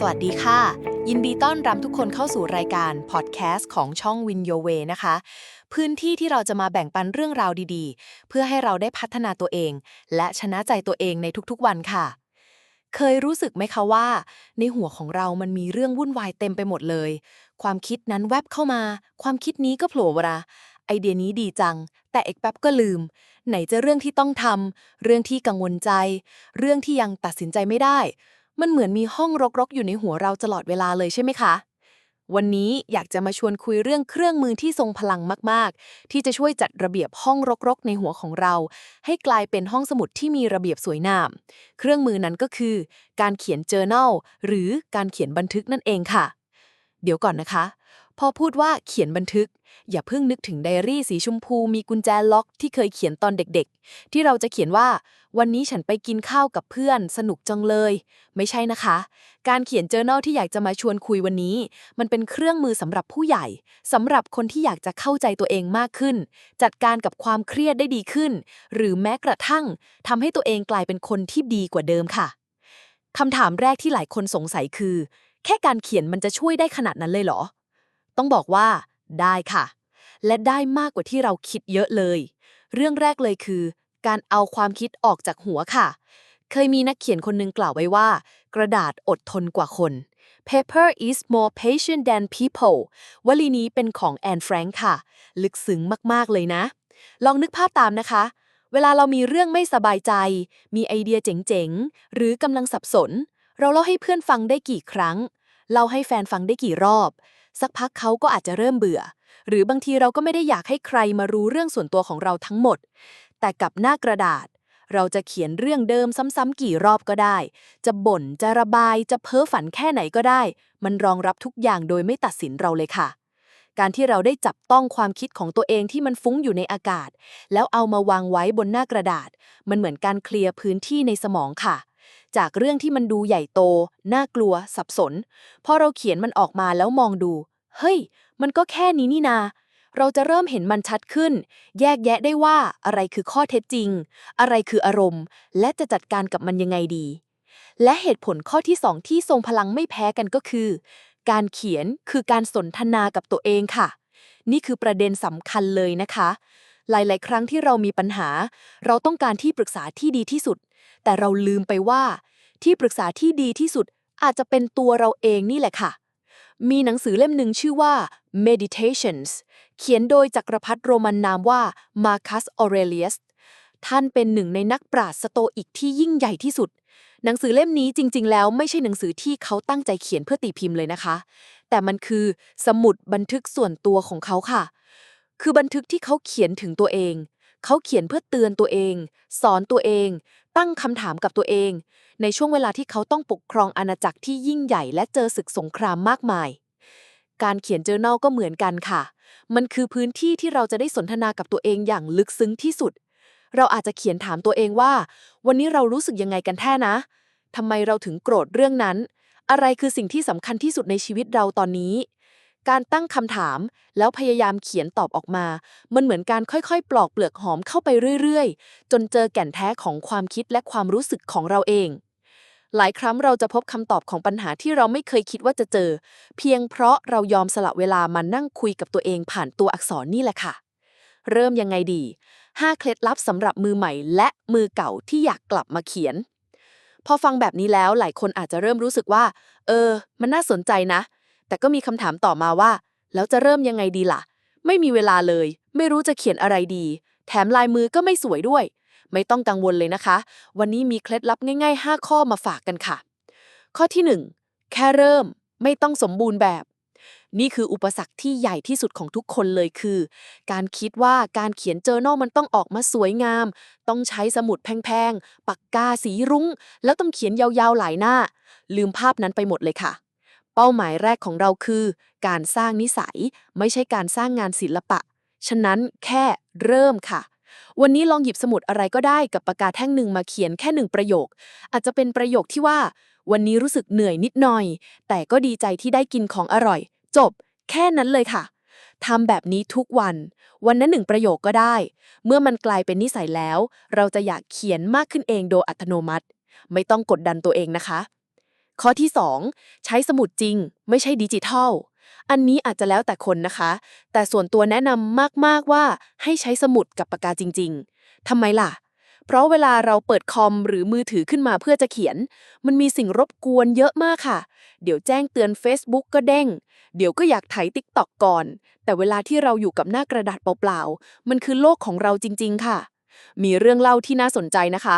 สวัสดีค่ะ ยินดีต้อนรับทุกคนเข้าสู่รายการพอดแคสต์ของช่อง Win Your Way นะคะ พื้นที่ที่เราจะมาแบ่งปันเรื่องราวดีๆ เพื่อให้เราได้พัฒนาตัวเอง และชนะใจตัวเองในทุกๆวันค่ะ เคยรู้สึกไหมคะว่า ในหัวของเรามันมีเรื่องวุ่นวายเต็มไปหมดเลย ความคิดนั้นแวบเข้ามา ความคิดนี้ก็โผล่มาไอเดียนี้ดีจัง แต่เอกแป๊บก็ลืม ไหนจะเรื่องที่ต้องทำเรื่องที่กังวลใจ เรื่องที่ยังตัดสินใจไม่ได้ มันเหมือนมีห้องรกๆ อยู่ในหัวเราตลอดเวลาเลยใช่ไหมคะ วันนี้อยากจะมาชวนคุยเรื่องเครื่องมือที่ทรงพลังมากๆ ที่จะช่วยจัดระเบียบห้องรกๆ ในหัวของเรา ให้กลายเป็นห้องสมุดที่มีระเบียบสวยงาม เครื่องมือนั้นก็คือ การเขียน journal หรือการเขียนบันทึกนั่นเองค่ะ เดี๋ยวก่อนนะคะ พอพูดว่าเขียนบันทึก อย่าเพิ่งนึกถึงไดอารี่สีชมพูมีกุญแจล็อกที่เคยเขียนตอนเด็กๆ ที่เราจะเขียนว่า วันนี้ฉันไปกินข้าวกับเพื่อนสนุกจังเลย ไม่ใช่นะคะ การเขียน journal ที่อยากจะมาชวนคุยวันนี้ มันเป็นเครื่องมือสำหรับผู้ใหญ่สำหรับคนที่อยากจะเข้าใจตัวเองมากขึ้น จัดการกับความเครียดได้ดีขึ้น หรือแม้กระทั่งทำให้ตัวเองกลายเป็นคนที่ดีกว่าเดิมค่ะคำถามแรกที่หลายคนสงสัยคือ แค่การเขียนมันจะช่วยได้ขนาดนั้นเลยเหรอ ต้องบอกว่า ได้ค่ะ และได้มากกว่าที่เราคิดเยอะเลย เรื่องแรกเลยคือ การเอาความคิดออกจากหัวค่ะ เคยมีนักเขียนคนหนึ่งกล่าวไว้ว่า กระดาษอดทนกว่าคน paper is more patient than people วลีนี้เป็นของแอนแฟรงค์ค่ะ ลึกซึ้งมาก ๆ เลยนะ ลองนึกภาพตามนะคะ เวลาเรามีเรื่องไม่สบายใจ มีไอเดียเจ๋ง ๆ หรือกำลังสับสน เราเล่าให้เพื่อนฟังได้กี่ครั้ง เล่าให้แฟนฟังได้กี่รอบ สักพักเขาก็อาจจะเริ่มเบื่อ หรือบางทีเราก็ไม่ได้อยากให้ใครมารู้เรื่องส่วนตัวของเราทั้งหมด แต่กับหน้ากระดาษ เราจะเขียนเรื่องเดิมซ้ำๆกี่รอบก็ได้ จะบ่นจะระบายจะเพ้อฝันแค่ไหนก็ได้ มันรองรับทุกอย่างโดยไม่ตัดสินเราเลยค่ะ การที่เราได้จับต้องความคิดของตัวเองที่มันฟุ้งอยู่ในอากาศ แล้วเอามาวางไว้บนหน้ากระดาษ มันเหมือนการเคลียร์พื้นที่ในสมองค่ะ จากเรื่องที่มันดูใหญ่โต น่ากลัว สับสน พอเราเขียนมันออกมาแล้วมองดู เฮ้ย มันก็แค่นี้นี่นา เราจะเริ่มเห็นมันชัดขึ้น แยกแยะได้ว่าอะไรคือข้อเท็จจริง อะไรคืออารมณ์ และจะจัดการกับมันยังไงดี และเหตุผลข้อที่สองที่ทรงพลังไม่แพ้กันก็คือ การเขียนคือการสนทนากับตัวเองค่ะ นี่คือประเด็นสำคัญเลยนะคะหลาย ๆ ครั้งที่เรามีปัญหา เราต้องการที่ปรึกษาที่ดีที่สุด แต่เราลืมไปว่า ที่ปรึกษาที่ดีที่สุดอาจจะเป็นตัวเราเองนี่แหละค่ะ มีหนังสือเล่มหนึ่งชื่อว่า Meditations เขียนโดยจักรพรรดิโรมันนามว่า Marcus Aurelius ท่านเป็นหนึ่งในนักปราชญ์สโตอิกที่ยิ่งใหญ่ที่สุด หนังสือเล่มนี้จริง ๆ แล้วไม่ใช่หนังสือที่เขาตั้งใจเขียนเพื่อตีพิมพ์เลยนะคะ แต่มันคือสมุดบันทึกส่วนตัวของเขาค่ะ คือบันทึกที่เขาเขียนถึงตัวเอง เขาเขียนเพื่อเตือนตัวเอง สอนตัวเอง ตั้งคำถามกับตัวเอง ในช่วงเวลาที่เขาต้องปกครองอาณาจักรที่ยิ่งใหญ่และเจอศึกสงครามมากมาย การเขียน journal ก็เหมือนกันค่ะ มันคือพื้นที่ที่เราจะได้สนทนากับตัวเองอย่างลึกซึ้งที่สุด เราอาจจะเขียนถามตัวเองว่า วันนี้เรารู้สึกยังไงกันแท้นะทำไมเราถึงโกรธเรื่องนั้น อะไรคือสิ่งที่สำคัญที่สุดในชีวิตเราตอนนี้ การตั้งคำถาม แล้วพยายามเขียนตอบออกมา มันเหมือนการค่อยๆ ปลอกเปลือกหอมเข้าไปเรื่อยๆ จนเจอแก่นแท้ของความคิดและความรู้สึกของเราเอง หลายครั้งเราจะพบคำตอบของปัญหาที่เราไม่เคยคิดว่าจะเจอ เพียงเพราะเรายอมสละเวลามานั่งคุยกับตัวเองผ่านตัวอักษรนี่แหละค่ะ เริ่มยังไงดี 5 เคล็ดลับสำหรับมือใหม่ และมือเก่าที่อยากกลับมาเขียนพอฟังแบบนี้แล้วหลายคนอาจจะเริ่มรู้สึกว่า เออ มันน่าสนใจนะ แต่ก็มีคำถามต่อมาว่า แล้วจะเริ่มยังไงดีล่ะ ไม่มีเวลาเลย ไม่รู้จะเขียนอะไรดี แถมลายมือก็ไม่สวยด้วย ไม่ต้องกังวลเลยนะคะ วันนี้มีเคล็ดลับง่าย ๆ 5 ข้อมาฝากกันค่ะ ข้อที่ 1 แค่เริ่ม ไม่ต้องสมบูรณ์แบบ นี่คืออุปสรรคที่ใหญ่ที่สุดของทุกคนเลยคือ การคิดว่าการเขียนเจอ r n a l มันต้องออกมาสวยงาม ต้องใช้สมุดแพงๆปากกาสีรุง้ง แล้วต้องเขียนยาวๆหลายหน้า ลืมภาพนั้นไปหมดเลยค่ะ เป้าหมายแรกของเราคือ การสร้างนิสัย ไม่ใช่การสร้างงานศิลปะ ฉะนั้นแค่เริ่มค่ะ วันนี้ลองหยิบสมุดอะไรก็ได้กับปากกาแท่งหนึ่งมาเขียนแค่หนึ่งประโยค อาจจะเป็นประโยคที่ว่า วันนี้รู้สึกเหนื่อยนิดหน่อย แต่ก็ดีใจที่ได้กินของอร่อย จบ แค่นั้นเลยค่ะทำแบบนี้ทุกวัน วันนั้นหนึ่งประโยคก็ได้ เมื่อมันกลายเป็นนิสัยแล้ว เราจะอยากเขียนมากขึ้นเองโดยอัตโนมัติ ไม่ต้องกดดันตัวเองนะคะ ข้อที่ 2 ใช้สมุดจริง ไม่ใช่ดิจิทัล อันนี้อาจจะแล้วแต่คนนะคะ แต่ส่วนตัวแนะนำมากๆว่าให้ใช้สมุดกับปากกาจริง ๆทำไมล่ะ เพราะเวลาเราเปิดคอมหรือมือถือขึ้นมาเพื่อจะเขียน มันมีสิ่งรบกวนเยอะมากค่ะ เดี๋ยวแจ้งเตือน Facebook ก็เด้ง เดี๋ยวก็อยากไถติ๊กตอกก่อน แต่เวลาที่เราอยู่กับหน้ากระดาษเปล่าๆ มันคือโลกของเราจริง ๆ ค่ะ มีเรื่องเล่าที่น่าสนใจนะคะ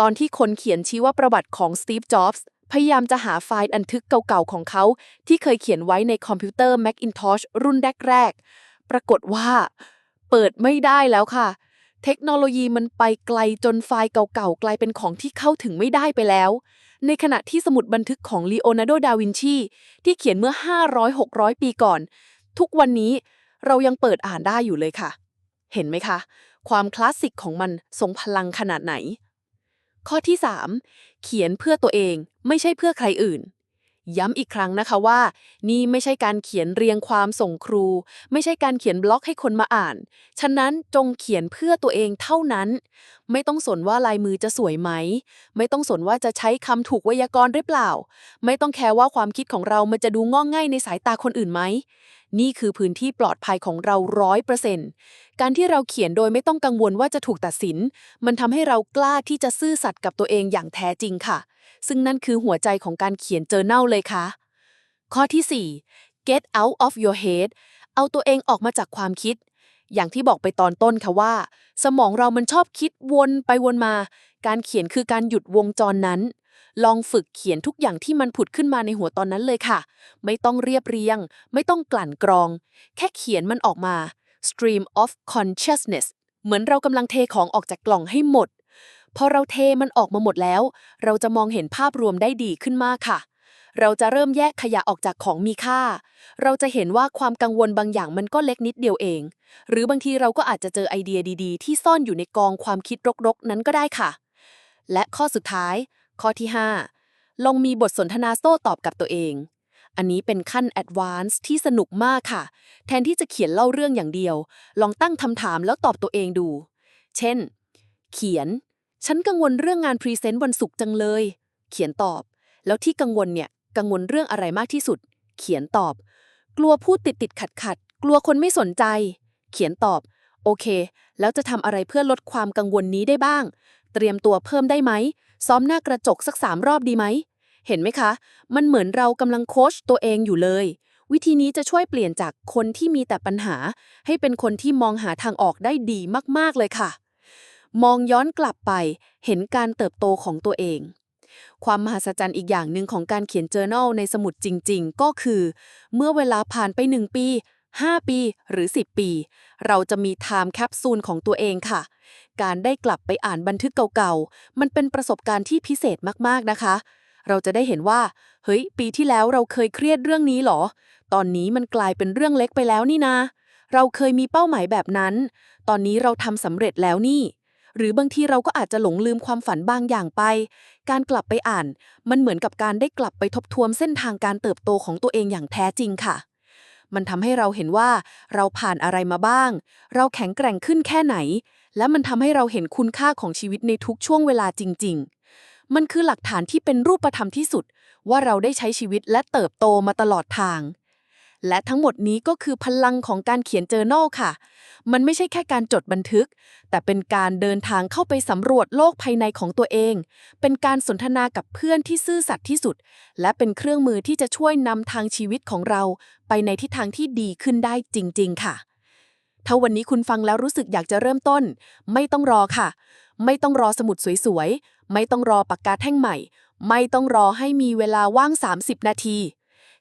ตอนที่คนเขียนชีวประวัติของสตีฟ จ็อบส์ พยายามจะหาไฟล์บันทึกเก่าๆของเขา ที่เคยเขียนไว้ในคอมพิวเตอร์ Macintosh รุ่นแรกๆ ปรากฏว่า เปิดไม่ได้แล้วค่ะ เทคโนโลยีมันไปไกลจนไฟล์เก่าๆ กลายเป็นของที่เข้าถึงไม่ได้ไปแล้ว ในขณะที่สมุดบันทึกของลีโอนาร์โด ดาวินชี ที่เขียนเมื่อ 500-600 ปีก่อน ทุกวันนี้เรายังเปิดอ่านได้อยู่เลยค่ะ เห็นไหมคะ ความคลาสสิกของมันทรงพลังขนาดไหน ข้อที่ 3 เขียนเพื่อตัวเองไม่ใช่เพื่อใครอื่น ย้ำอีกครั้งนะคะว่า นี่ไม่ใช่การเขียนเรียงความส่งครู ไม่ใช่การเขียนบล็อกให้คนมาอ่าน ฉะนั้นจงเขียนเพื่อตัวเองเท่านั้น ไม่ต้องสนว่าลายมือจะสวยไหม ไม่ต้องสนว่าจะใช้คำถูกไวยากรณ์หรือเปล่า ไม่ต้องแคร์ว่าความคิดของเรามันจะดูง่องง่ายในสายตาคนอื่นไหมนี่คือพื้นที่ปลอดภัยของเราร้อยเปอร์เซ็นต์การที่เราเขียนโดยไม่ต้องกังวลว่าจะถูกตัดสิน มันทำให้เรากล้าที่จะซื่อสัตย์กับตัวเองอย่างแท้จริงค่ะ ซึ่งนั่นคือหัวใจของการเขียนเจอเน่าเลยค่ะ ข้อที่ 4 get out of your head เอาตัวเองออกมาจากความคิด อย่างที่บอกไปตอนต้นค่ะว่า สมองเรามันชอบคิดวนไปวนมา การเขียนคือการหยุดวงจรนั้น ลองฝึกเขียนทุกอย่างที่มันผุดขึ้นมาในหัวตอนนั้นเลยค่ะ ไม่ต้องเรียบเรียง ไม่ต้องกลั่นกรอง แค่เขียนมันออกมา stream of consciousness เหมือนเรากำลังเทของออกจากกล่องให้หมด พอเราเทมันออกมาหมดแล้ว เราจะมองเห็นภาพรวมได้ดีขึ้นมากค่ะ เราจะเริ่มแยกขยะออกจากของมีค่า เราจะเห็นว่าความกังวลบางอย่างมันก็เล็กนิดเดียวเอง หรือบางทีเราก็อาจจะเจอไอเดียดีๆ ที่ซ่อนอยู่ในกองความคิดรกๆ นั้นก็ได้ค่ะ และข้อสุดท้าย ข้อที่ 5 ลองมีบทสนทนาโต้ตอบกับตัวเองอันนี้เป็นขั้นแอดวานซ์ที่สนุกมากค่ะ แทนที่จะเขียนเล่าเรื่องอย่างเดียว ลองตั้งคำถามแล้วตอบตัวเองดู เช่น เขียน ฉันกังวลเรื่องงานพรีเซนต์วันศุกร์จังเลย เขียนตอบ แล้วที่กังวลเนี่ยกังวลเรื่องอะไรมากที่สุด เขียนตอบ กลัวพูดติดติดขัดขัด กลัวคนไม่สนใจ เขียนตอบ โอเค แล้วจะทำอะไรเพื่อลดความกังวลนี้ได้บ้าง เตรียมตัวเพิ่มได้ไหม ซ้อมหน้ากระจกสักสามรอบดีไหม เห็นไหมคะ มันเหมือนเรากำลังโค้ชตัวเองอยู่เลย วิธีนี้จะช่วยเปลี่ยนจากคนที่มีแต่ปัญหา ให้เป็นคนที่มองหาทางออกได้ดีมากๆเลยค่ะ มองย้อนกลับไปเห็นการเติบโตของตัวเอง ความมหัศจรรย์อีกอย่างหนึ่งของการเขียน journal ในสมุดจริง ๆ ก็คือ เมื่อเวลาผ่านไป 1 ปี 5 ปีหรือ 10 ปี เราจะมี time capsule ของตัวเองค่ะ การได้กลับไปอ่านบันทึกเก่าๆ มันเป็นประสบการณ์ที่พิเศษมากๆนะคะ เราจะได้เห็นว่า เฮ้ย ปีที่แล้วเราเคยเครียดเรื่องนี้หรอ ตอนนี้มันกลายเป็นเรื่องเล็กไปแล้วนี่นะเราเคยมีเป้าหมายแบบนั้น ตอนนี้เราทำสำเร็จแล้วนี่ หรือบางทีเราก็อาจจะหลงลืมความฝันบางอย่างไป การกลับไปอ่าน มันเหมือนกับการได้กลับไปทบทวนเส้นทางการเติบโตของตัวเองอย่างแท้จริงค่ะ มันทำให้เราเห็นว่าเราผ่านอะไรมาบ้าง เราแข็งแกร่งขึ้นแค่ไหน และมันทำให้เราเห็นคุณค่าของชีวิตในทุกช่วงเวลาจริง ๆมันคือหลักฐานที่เป็นรูปธรรมที่สุด ว่าเราได้ใช้ชีวิตและเติบโตมาตลอดทาง และทั้งหมดนี้ก็คือพลังของการเขียนเจอโนลค่ะ มันไม่ใช่แค่การจดบันทึก แต่เป็นการเดินทางเข้าไปสำรวจโลกภายในของตัวเอง เป็นการสนทนากับเพื่อนที่ซื่อสัตย์ที่สุด และเป็นเครื่องมือที่จะช่วยนำทางชีวิตของเรา ไปในทิศทางที่ดีขึ้นได้จริง ๆ ค่ะ ถ้าวันนี้คุณฟังแล้วรู้สึกอยากจะเริ่มต้น ไม่ต้องรอค่ะ ไม่ต้องรอสมุดสวยๆ ไม่ต้องรอปากกาแท่งใหม่ ไม่ต้องรอให้มีเวลาว่าง 30 นาที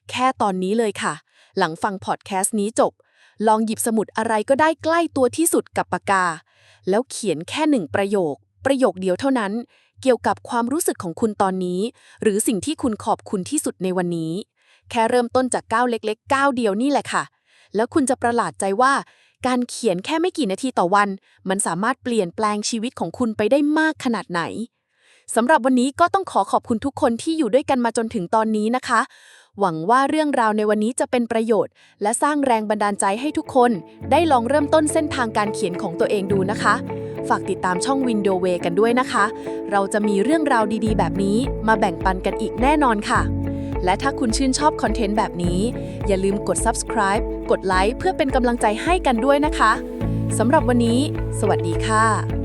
แค่ตอนนี้เลยค่ะ หลังฟังพอดแคสต์นี้จบ ลองหยิบสมุดอะไรก็ได้ใกล้ตัวที่สุดกับปากกา แล้วเขียนแค่หนึ่งประโยค ประโยคเดียวเท่านั้น เกี่ยวกับความรู้สึกของคุณตอนนี้ หรือสิ่งที่คุณขอบคุณที่สุดในวันนี้ แค่เริ่มต้นจากก้าวเล็กๆก้าวเดียวนี่แหละค่ะ แล้วคุณจะประหลาดใจว่า การเขียนแค่ไม่กี่นาทีต่อวัน มันสามารถเปลี่ยนแปลงชีวิตของคุณไปได้มากขนาดไหนสำหรับวันนี้ก็ต้องขอขอบคุณทุกคนที่อยู่ด้วยกันมาจนถึงตอนนี้นะคะ หวังว่าเรื่องราวในวันนี้จะเป็นประโยชน์ และสร้างแรงบันดาลใจให้ทุกคน ได้ลองเริ่มต้นเส้นทางการเขียนของตัวเองดูนะคะ ฝากติดตามช่อง Window Way กันด้วยนะคะ เราจะมีเรื่องราวดีๆ แบบนี้มาแบ่งปันกันอีกแน่นอนค่ะ และถ้าคุณชื่นชอบคอนเทนต์แบบนี้ อย่าลืมกด subscribe กดไลค์เพื่อเป็นกำลังใจให้กันด้วยนะคะสำหรับวันนี้ สวัสดีค่ะ